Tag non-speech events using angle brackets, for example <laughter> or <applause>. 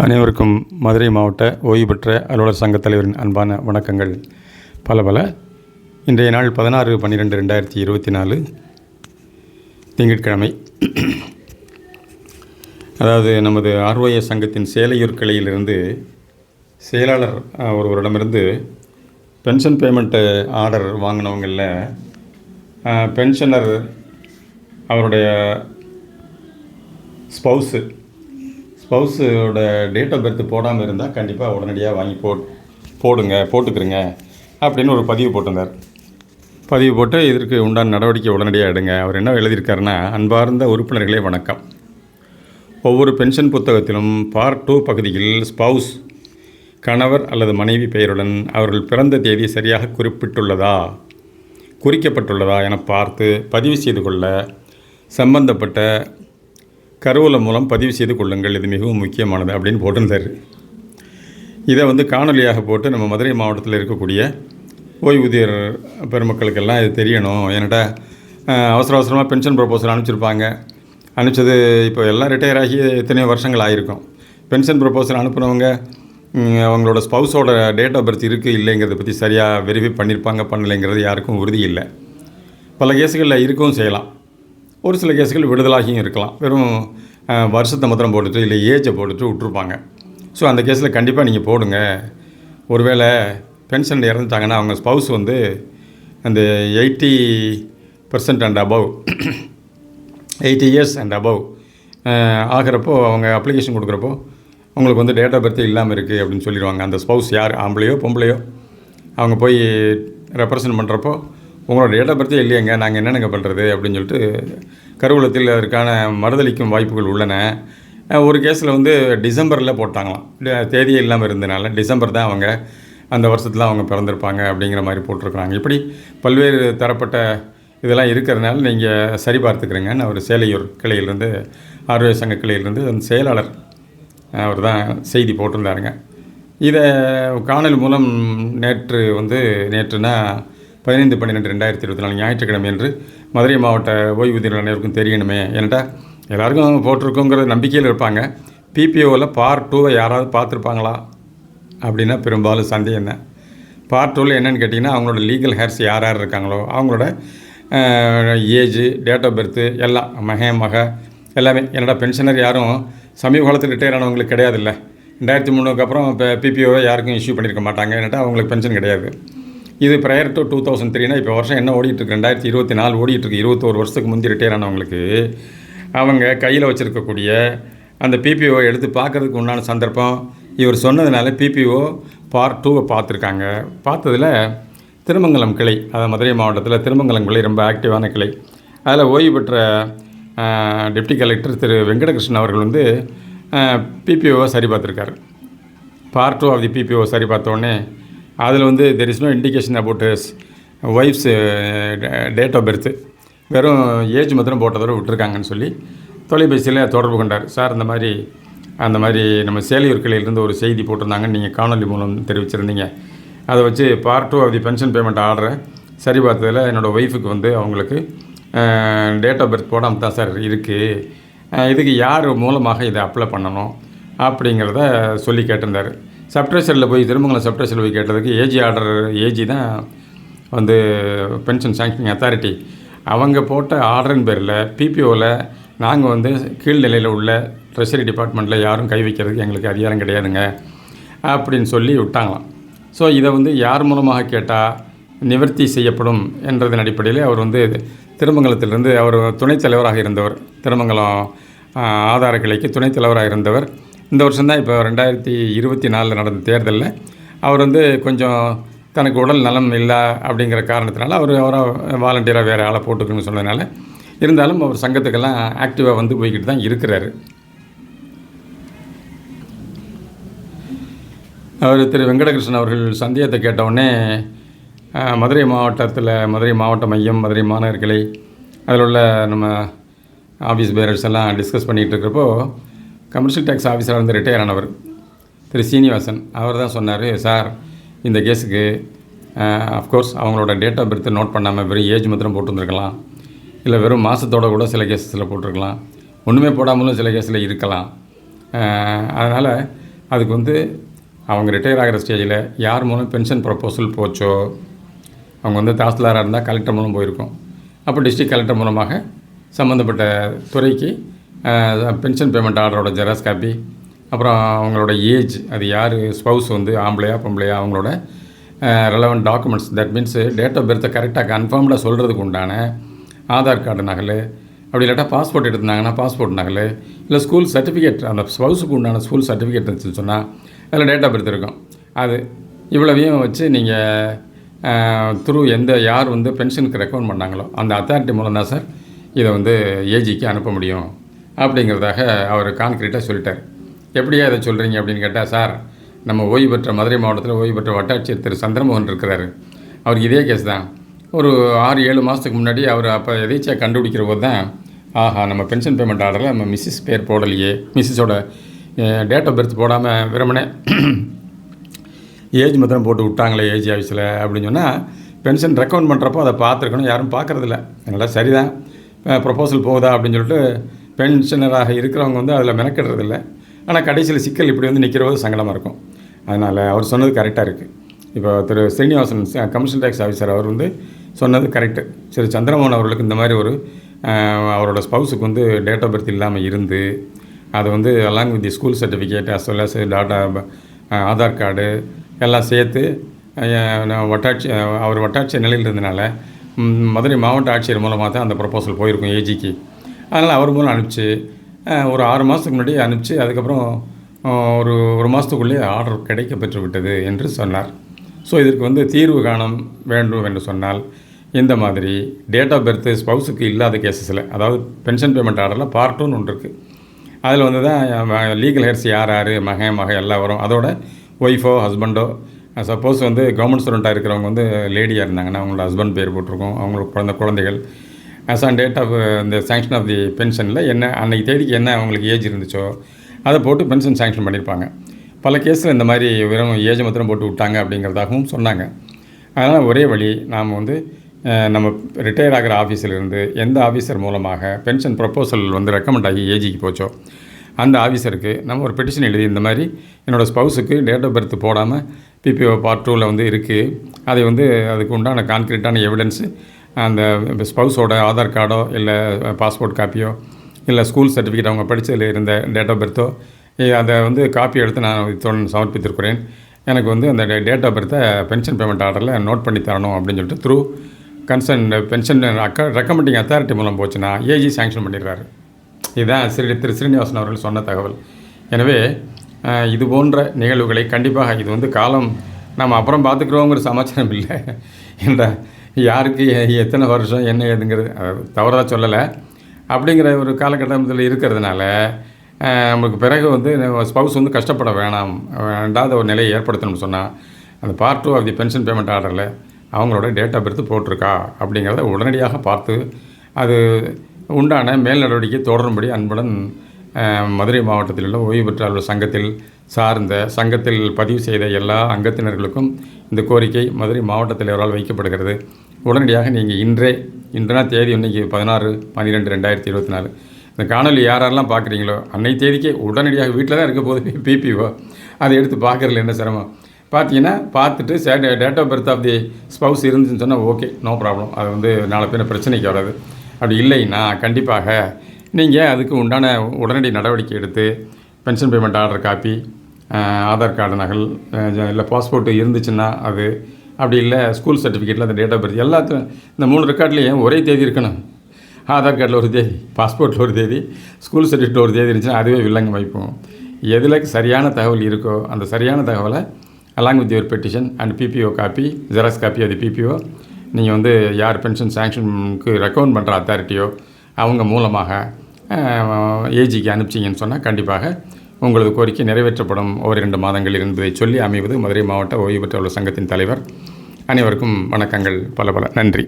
அனைவருக்கும் மதுரை மாவட்ட ஓய்வு பெற்ற அலுவலர் சங்கத் தலைவரின் அன்பான வணக்கங்கள். பல பல. இன்றைய நாள் பதினாறு பன்னிரெண்டு ரெண்டாயிரத்தி இருபத்தி நாலு. திங்கட்கிழமை. அதாவது நமது ஆர்ஒஎஸ் சங்கத்தின் சேலையூர் கிளையிலிருந்து செயலாளர் ஒருவரிடமிருந்து பென்ஷன் பேமெண்ட்டு ஆர்டர் வாங்கினவங்களில் பென்ஷனர் அவருடைய ஸ்பௌஸு ஸ்பௌஸோட டேட் ஆஃப் பர்த் போடாமல் இருந்தால் கண்டிப்பாக உடனடியாக வாங்கி போ போடுங்க போட்டுக்கிறங்க அப்படின்னு ஒரு பதிவு போட்டிருந்தார். பதிவு போட்டு இதற்கு உண்டான நடவடிக்கை உடனடியாக எடுங்க. அவர் என்ன எழுதியிருக்காருன்னா அன்பார்ந்த உறுப்பினர்களே வணக்கம். ஒவ்வொரு பென்ஷன் புத்தகத்திலும் பார்ட் டூ பகுதியில் ஸ்பவுஸ் கணவர் அல்லது மனைவி பெயருடன் அவர்கள் பிறந்த தேதி சரியாக குறிப்பிட்டுள்ளதா குறிக்கப்பட்டுள்ளதா என பார்த்து பதிவு செய்து கொள்ள சம்பந்தப்பட்ட கருவூலம் மூலம் பதிவு செய்து கொள்ளுங்கள். இது மிகவும் முக்கியமானது அப்படின்னு போட்டிருந்தார். இதை வந்து காணொலியாக போட்டு நம்ம மதுரை மாவட்டத்தில் இருக்கக்கூடிய ஓய்வூதியர் பெருமக்களுக்கெல்லாம் இது தெரியணும். ஏன்னாட்டா அவசர அவசரமாக பென்ஷன் ப்ரொபோசல் அனுப்பிச்சிருப்பாங்க. அனுப்பிச்சது இப்போ எல்லாம் ரிட்டையர் ஆகி எத்தனையோ வருஷங்கள் ஆகிருக்கும் பென்ஷன் ப்ரொபோசல் அனுப்புனவங்க அவங்களோட ஸ்பௌஸோட டேட் ஆஃப் பர்த் இருக்குது இல்லைங்கிறத பற்றி சரியாக வெரிஃபை பண்ணியிருப்பாங்க பண்ணலைங்கிறது யாருக்கும் உறுதி இல்லை. பல கேஸுகளில் இருக்கவும் செய்யலாம். ஒரு சில கேஸுகள் விடுதலாகியும் இருக்கலாம். வெறும் வருஷத்தை மாத்திரம் போட்டுட்டு இல்லை ஏஜை போட்டுட்டு விட்ருப்பாங்க ஸோ அந்த கேஸில் கண்டிப்பாக நீங்கள் போடுங்க. ஒருவேளை பென்ஷன் இறந்துட்டாங்கன்னா அவங்க ஸ்பவுஸ் வந்து அந்த eighty percent and above eighty years and above ஆகிறப்போ அவங்க அப்ளிகேஷன் கொடுக்குறப்போ உங்களுக்கு வந்து டேட் ஆஃப் பர்த் இல்லாமல் இருக்குது அப்படின்னு சொல்லிடுவாங்க. அந்த ஸ்பவுஸ் யார்? ஆம்பளையோ பொம்பளையோ? அவங்க போய் ரெப்ரசன்ட் பண்ணுறப்போ உங்களோட டேட் ஆஃப் பர்த்தே இல்லையங்க. நாங்கள் என்னென்னங்க பண்ணுறது அப்படின்னு சொல்லிட்டு கருவூலத்தில் அதற்கான மறுதளிக்கும் வாய்ப்புகள் உள்ளன. ஒரு கேஸில் வந்து டிசம்பரில் போட்டாங்களாம். தேதியே இல்லாமல் இருந்தனால டிசம்பர் தான் அவங்க அந்த வருஷத்தில் அவங்க பிறந்திருப்பாங்க அப்படிங்கிற மாதிரி போட்டிருக்கிறாங்க. இப்படி பல்வேறு தரப்பட்ட இதெல்லாம் இருக்கிறதுனால நீங்கள் சரி பார்த்துக்கிறீங்கன்னு அவர் சேலையூர் கிளையிலேருந்து ஆர்வே சங்க கிளையிலேருந்து அந்த செயலாளர் அவர் தான் செய்தி போட்டிருந்தாருங்க. இதை காணொலி மூலம் நேற்று வந்து நேற்றுனா பதினைந்து பன்னிரெண்டு ரெண்டாயிரத்தி இருபத்தி நாலு ஞாயிற்றுக்கிழமை என்று மதுரை மாவட்ட ஓய்வூதியர்கள் அனைவருக்கும் தெரியணுமே. ஏன்டா எல்லாருக்கும் போட்டிருக்கோங்கிற நம்பிக்கையில் இருப்பாங்க. பிபிஓவில் பார்ட் டூவை யாராவது பார்த்துருப்பாங்களா? அப்படின்னா பெரும்பாலும் சந்தேகம் தான் பார்ட் டூவில் என்னென்னு கேட்டிங்கன்னா அவங்களோட லீகல் ஹேர்ஸ் யார் யார் இருக்காங்களோ அவங்களோட ஏஜு டேட் ஆஃப் பர்த்து எல்லாம் மக மக எல்லாமே. என்னடா பென்ஷனர் யாரும் சமீப காலத்தில் ரிட்டையர் ஆனவங்களுக்கு கிடையாதுல்ல. ரெண்டாயிரத்தி மூணுக்கு அப்புறம் இப்போ பிபிஓவை யாருக்கும் இஷ்யூ பண்ணியிருக்க மாட்டாங்க. ஏன்னாட்டா அவங்களுக்கு பென்ஷன் கிடையாது. இது ப்ரையர் டு டூ தௌசண்ட் த்ரீனா இப்போ வருஷம் என்ன ஓடிட்டுருக்கு? ரெண்டாயிரத்தி இருபத்தி நாலு ஓடிட்டுருக்கு. இருபத்தோரு வருஷத்துக்கு முந்தி ரிட்டையர் ஆனவங்களுக்கு. அவங்க கையில் வச்சுருக்கக்கூடிய அந்த பிபிஓ எடுத்து பார்க்கறதுக்கு உண்டான சந்தர்ப்பம். இவர் சொன்னதுனால பிபிஓ பார்ட் டூவை பார்த்துருக்காங்க. பார்த்ததுல திருமங்கலம் கிளை அதாவது மதுரை மாவட்டத்தில் திருமங்கலம் கிளை ரொம்ப ஆக்டிவான கிளை. அதில் ஓய்வு பெற்ற டெப்டி கலெக்டர் திரு வெங்கடகிருஷ்ணன் அவர்கள் வந்து பிபிஓவை சரி பார்த்துருக்காரு part two of the PPO சரி பார்த்தோன்னே அதில் வந்து there is no indication about wife's date of birth வெறும் ஏஜ் மாத்திரம் போட்டதோட விட்டுருக்காங்கன்னு சொல்லி தொலைபேசியில் தொடர்பு கொண்டார். சார் இந்த மாதிரி அந்த மாதிரி நம்ம சேலையூர் கிளையிலேருந்து ஒரு செய்தி போட்டிருந்தாங்கன்னு நீங்கள் காணொலி மூலம் தெரிவிச்சிருந்தீங்க. அதை வச்சு part two of the pension payment ஆர்டரை சரி பார்த்ததில் என்னோடய ஒய்ஃபுக்கு வந்து அவங்களுக்கு டேட் ஆஃப் பர்த் போடாமல் தான் சார் இருக்குது இதுக்கு யார் மூலமாக இதை அப்ளை பண்ணணும் அப்படிங்கிறத சொல்லி கேட்டிருந்தார். சப்ட்ரெஷரில் போய் திருமங்கலம் சப்ட்ரெஷரில் போய் கேட்டதுக்கு ஏஜி ஆர்டர் ஏஜி தான் வந்து பென்ஷன் சாங்ஷனிங் அத்தாரிட்டி அவங்க போட்ட ஆர்டரின் பேரில் பிபிஓவில் நாங்கள் வந்து கீழ்நிலையில் உள்ள ட்ரெஷரி டிபார்ட்மெண்ட்டில் யாரும் கை வைக்கிறதுக்கு எங்களுக்கு அதிகாரம் கிடையாதுங்க அப்படின்னு சொல்லி விட்டாங்களாம். ஸோ இதை வந்து யார் மூலமாக கேட்டால் நிவர்த்தி செய்யப்படும் என்றதன் அடிப்படையில் அவர் வந்து திருமங்கலத்திலிருந்து அவர் துணைத் தலைவராக இருந்தவர் திருமங்கலம் ஆதார கிளைக்கு துணைத் தலைவராக இருந்தவர். இந்த வருஷம்தான் இப்போ ரெண்டாயிரத்தி இருபத்தி நாலில் நடந்த தேர்தலில் அவர் வந்து கொஞ்சம் தனக்கு உடல் நலம் இல்லை அப்படிங்கிற காரணத்தினால அவர் அவரை வாலண்டியராக வேறு ஆளை போட்டுக்கணும்னு சொன்னதுனால இருந்தாலும் அவர் சங்கத்துக்கெல்லாம் ஆக்டிவாக வந்து போய்கிட்டு தான் இருக்கிறாரு. அவர் திரு வெங்கடகிருஷ்ணன் அவர்கள் சந்தேகத்தை கேட்டவுடனே மதுரை மாவட்டத்தில் மதுரை மாவட்ட மையம் மதுரை மாநகர் கிளை அதில் உள்ள நம்ம ஆஃபீஸ் பேரர்ஸ் எல்லாம் டிஸ்கஸ் பண்ணிகிட்டு இருக்கிறப்போ கமர்ஷியல் டேக்ஸ் ஆஃபீஸராக வந்து ரிட்டையர் ஆனவர் திரு சீனிவாசன். அவர் தான் சொன்னார் சார் இந்த கேஸுக்கு அஃப்கோர்ஸ் அவங்களோட டேட் ஆஃப் பர்த் நோட் பண்ணாமல் வெறும் ஏஜ் மாத்திரம் போட்டுருந்துருக்கலாம். இல்லை வெறும் மாதத்தோட கூட சில கேஸஸில் போட்டிருக்கலாம். ஒன்றுமே போடாமலும் சில கேஸில் இருக்கலாம். அதனால் அதுக்கு வந்து அவங்க ரிட்டையர் ஆகிற ஸ்டேஜில் யார் மூலம் பென்ஷன் ப்ரப்போசல் போச்சோ அவங்க வந்து தாசில்தாராக இருந்தால் கலெக்டர் மூலம் போயிருக்கும். அப்போ டிஸ்ட்ரிக்ட் கலெக்டர் மூலமாக சம்மந்தப்பட்ட துறைக்கு பென்ஷன் பேமெண்ட் ஆர்டரோட ஜெராக்ஸ் காப்பி அப்புறம் அவங்களோட ஏஜ் அது யார் ஸ்பவுஸ் வந்து ஆம்பளையா பொம்பளையா அவங்களோட relevant documents that means date of பர்த்தை கரெக்டாக கன்ஃபார்ம்டாக சொல்கிறதுக்கு உண்டான ஆதார் கார்டு நகல். அப்படி இல்லாட்டா பாஸ்போர்ட் எடுத்திருந்தாங்கன்னா பாஸ்போர்ட் நகல். இல்லை ஸ்கூல் சர்டிஃபிகேட் அந்த ஸ்பவுஸுக்கு உண்டான ஸ்கூல் சர்டிஃபிகேட் இருந்துச்சுன்னு சொன்னால் அதில் டேட் ஆஃப் பர்த் இருக்கும். அது இவ்வளவையும் வச்சு நீங்கள் த்ரூ எந்த யார் வந்து பென்ஷனுக்கு ரெக்கமெண்ட் பண்ணாங்களோ அந்த அத்தாரிட்டி மூலம் தான் சார் இதை வந்து ஏஜிக்கு அனுப்ப முடியும். அப்படிங்கிறதாக அவர் கான்க்ரீட்டாக சொல்லிட்டார். எப்படியா இதை சொல்கிறீங்க அப்படின்னு கேட்டால் சார் நம்ம ஓய்வு பெற்ற மதுரை மாவட்டத்தில் ஓய்வு பெற்ற வட்டாட்சியர் திரு. சந்திரமோகன் இருக்கிறாரு. அவருக்கு இதே கேஸ் தான். ஒரு ஆறு ஏழு மாதத்துக்கு முன்னாடி அவர் அப்போ எதேச்சியாக கண்டுபிடிக்கிற போது தான் ஆஹா நம்ம பென்ஷன் பேமெண்ட் ஆர்டரில் நம்ம மிஸ்ஸஸ் பேர் போடலையே. மிஸ்ஸஸோட டேட் ஆஃப் பர்த் போடாமல் வெறுமனே ஏஜ் மாத்திரம் போட்டு விட்டாங்களே ஏஜ் ஆஃபீஸில் அப்படின்னு சொன்னால் பென்ஷன் ரெக்கமெண்ட் பண்ணுறப்போ அதை பார்த்துருக்கணும். யாரும் பார்க்குறதில்ல. அதனால் சரிதான். ப்ரொப்போசல் போகுதா? அப்படின்னு சொல்லிட்டு பென்ஷனராக இருக்கிறவங்க வந்து அதில் மெனக்கிடுறதில்ல. ஆனால் கடைசியில் சிக்கல் இப்படி வந்து நிற்கிற சங்கடமாக இருக்கும். அதனால் அவர் சொன்னது கரெக்டாக இருக்குது இப்போ Thiru Srinivasan commission tax officer அவர் வந்து சொன்னது கரெக்டு சரி சந்திரமோகன் அவர்களுக்கு இந்த மாதிரி ஒரு அவரோட ஸ்பவுஸுக்கு வந்து டேட் ஆஃப் பர்த் இல்லாமல் இருந்து அது வந்து along with the school certificate as well as tata Aadhaar card எல்லாம் சேர்த்து வட்டாட்சி அவர் வட்டாட்சியர் நிலையில் இருந்தனால மதுரை மாவட்ட ஆட்சியர் மூலமாக தான் அந்த ப்ரப்போசல் போயிருக்கும் ஏஜிக்கு அதனால் அவர் மூலம் அனுப்பிச்சு ஒரு ஆறு மாதத்துக்கு முன்னாடி அனுப்பிச்சு அதுக்கப்புறம் ஒரு ஒரு மாதத்துக்குள்ளேயே ஆர்டர் கிடைக்க பெற்று விட்டது என்று சொன்னார். ஸோ இதற்கு வந்து தீர்வு காணம் வேண்டும் என்று சொன்னால் இந்த மாதிரி டேட் ஆஃப் பர்த் ஸ்பௌஸுக்கு இல்லாத கேசஸில் அதாவது பென்ஷன் பேமெண்ட் ஆர்டரில் பார்ட் டூன்னு ஒன்று இருக்குது அதில் வந்து தான் லீகல் ஹேர்ஸ் யார் யார் மகன் மக எல்லாம் வரும். அதோட ஒய்ஃபோ ஹஸ்பண்டோ சப்போஸ் வந்து கவர்மெண்ட் ஸ்டூடெண்ட்டாக இருக்கிறவங்க வந்து லேடியாக இருந்தாங்கன்னா அவங்களோட ஹஸ்பண்ட் பேர் போட்டிருக்கோம். அவங்களோட குழந்தை குழந்தைகள் அஸ் ஆன் டேட் ஆஃப் இந்த சேங்ஷன் ஆஃப் தி பென்ஷனில் என்ன அன்னைக்கு தேதிக்கு என்ன அவங்களுக்கு ஏஜ் இருந்துச்சோ அதை போட்டு பென்ஷன் சேங்ஷன் பண்ணியிருப்பாங்க பல கேஸில் இந்த மாதிரி வெறும் ஏஜ் மாத்திரம் போட்டு விட்டாங்க அப்படிங்கிறதாகவும் சொன்னாங்க. அதனால் ஒரே வழி நாம் வந்து நம்ம ரிட்டையர் ஆகிற ஆஃபீஸிலிருந்து எந்த ஆஃபீஸர் மூலமாக பென்ஷன் ப்ரப்போசல் வந்து ரெக்கமெண்ட் ஆகி ஏஜிக்கு போச்சோ அந்த ஆஃபீஸருக்கு நம்ம ஒரு பெட்டிஷன் எழுதி இந்த மாதிரி என்னோடய ஸ்பௌஸுக்கு டேட் ஆஃப் பர்த் போடாமல் பிபிஓ பார்ட் டூவில் வந்து இருக்குது அதை வந்து அதுக்கு உண்டான கான்க்ரீட்டான எவிடன்ஸு அந்த ஸ்பவுஸோட ஆதார் கார்டோ இல்லை பாஸ்போர்ட் காப்பியோ இல்லை ஸ்கூல் சர்டிஃபிகேட் அவங்க படித்ததில் இருந்த டேட் ஆஃப் பர்த்தோ அதை வந்து காப்பி எடுத்து நான் இத்துடன் சமர்ப்பித்திருக்கிறேன். எனக்கு வந்து அந்த டேட் ஆஃப் பர்த்தை பென்ஷன் பேமெண்ட் ஆர்டரில் நோட் பண்ணி தரணும் அப்படின்னு சொல்லிட்டு த்ரூ கன்சர்ன் பென்ஷன் அக்க ரெக்கமெண்டிங் அத்தாரிட்டி மூலம் போச்சுன்னா ஏஜி சாங்ஷன் பண்ணிடுறாரு இதுதான் ஸ்ரீ திரு ஸ்ரீனிவாசன் அவர்கள் சொன்ன தகவல். எனவே இது போன்ற நிகழ்வுகளை கண்டிப்பாக இது வந்து காலம் நாம் அப்புறம் பார்த்துக்கிறோங்கிற சமாச்சாரம் இல்லை. என்ற யாருக்கு எத்தனை வருஷம் என்ன ஏதுங்கிறது தவறாக சொல்லலை. அப்படிங்கிற ஒரு காலகட்டத்தில் இருக்கிறதுனால நம்மளுக்கு பிறகு வந்து ஸ்பவுஸ் வந்து கஷ்டப்பட வேணாம் வேண்டாத ஒரு நிலையை ஏற்படுத்தணும்னு சொன்னால் அந்த part two of the pension payment ஆர்டரில் அவங்களோட டேட் ஆஃப் பர்த் போட்டிருக்கா? அப்படிங்கிறத உடனடியாக பார்த்து அது உண்டான மேல் நடவடிக்கை தொடரும்படி அன்புடன் மதுரை மாவட்டத்தில் உள்ள ஓய்வு பெற்றாளர் சங்கத்தில் சார்ந்த சங்கத்தில் பதிவு செய்த எல்லா அங்கத்தினர்களுக்கும் இந்த கோரிக்கை மதுரை மாவட்ட தலைவரால் வைக்கப்படுகிறது. உடனடியாக நீங்கள் இன்றே இன்றனா தேதி இன்னைக்கு பதினாறு பன்னிரெண்டு ரெண்டாயிரத்தி இருபத்தி நாலு. இந்த காணொலி யாரெல்லாம் பார்க்குறீங்களோ அன்னை தேதிக்கே உடனடியாக வீட்டில் தான் இருக்க போது பிபிஓ <laughs> அதை எடுத்து பார்க்குறதுல என்ன சிரமம்? பார்த்தீங்கன்னா பார்த்துட்டு say date of birth of the spouse இருந்துச்சுன்னு சொன்னால் ஓகே நோ ப்ராப்ளம் அது வந்து நாளை பேர் பிரச்சனைக்கு வராது. அப்படி இல்லைன்னா கண்டிப்பாக நீங்கள் அதுக்கு உண்டான உடனடி நடவடிக்கை எடுத்து pension payment order copy Aadhaar card நகல் இல்லை பாஸ்போர்ட் இருந்துச்சுன்னா அது அப்படி இல்லை ஸ்கூல் சர்டிஃபிகேட்டில் அந்த டேட் ஆஃப் பர்த் எல்லாத்தையும் இந்த மூணு ரெக்கார்ட்லேயும் ஒரே தேதி இருக்கணும்? ஆதார் கார்டில் ஒரு தேதி பாஸ்போர்ட்டில் ஒரு தேதி ஸ்கூல் சர்டிஃபிகேட்டில் ஒரு தேதி இருந்துச்சுன்னா அதுவே வில்லங்கம் வைப்போம் எதில் சரியான தகவல் இருக்கோ அந்த சரியான தகவலை along with your petition and PPO copy xerox copy அது பிபிஓ நீங்கள் வந்து யார் பென்ஷன் சாங்ஷனுக்கு ரெக்கமெண்ட் பண்ணுற அத்தாரிட்டியோ அவங்க மூலமாக ஏஜிக்கு அனுப்பிச்சிங்கன்னு சொன்னால் கண்டிப்பாக உங்களது கோரிக்கை நிறைவேற்றப்படும். ஓர் இரண்டு மாதங்கள் என்பதை சொல்லி அமைவது மதுரை மாவட்ட ஓய்வு பெற்ற சங்கத்தின் தலைவர் அனைவருக்கும் வணக்கங்கள் பல பல நன்றி.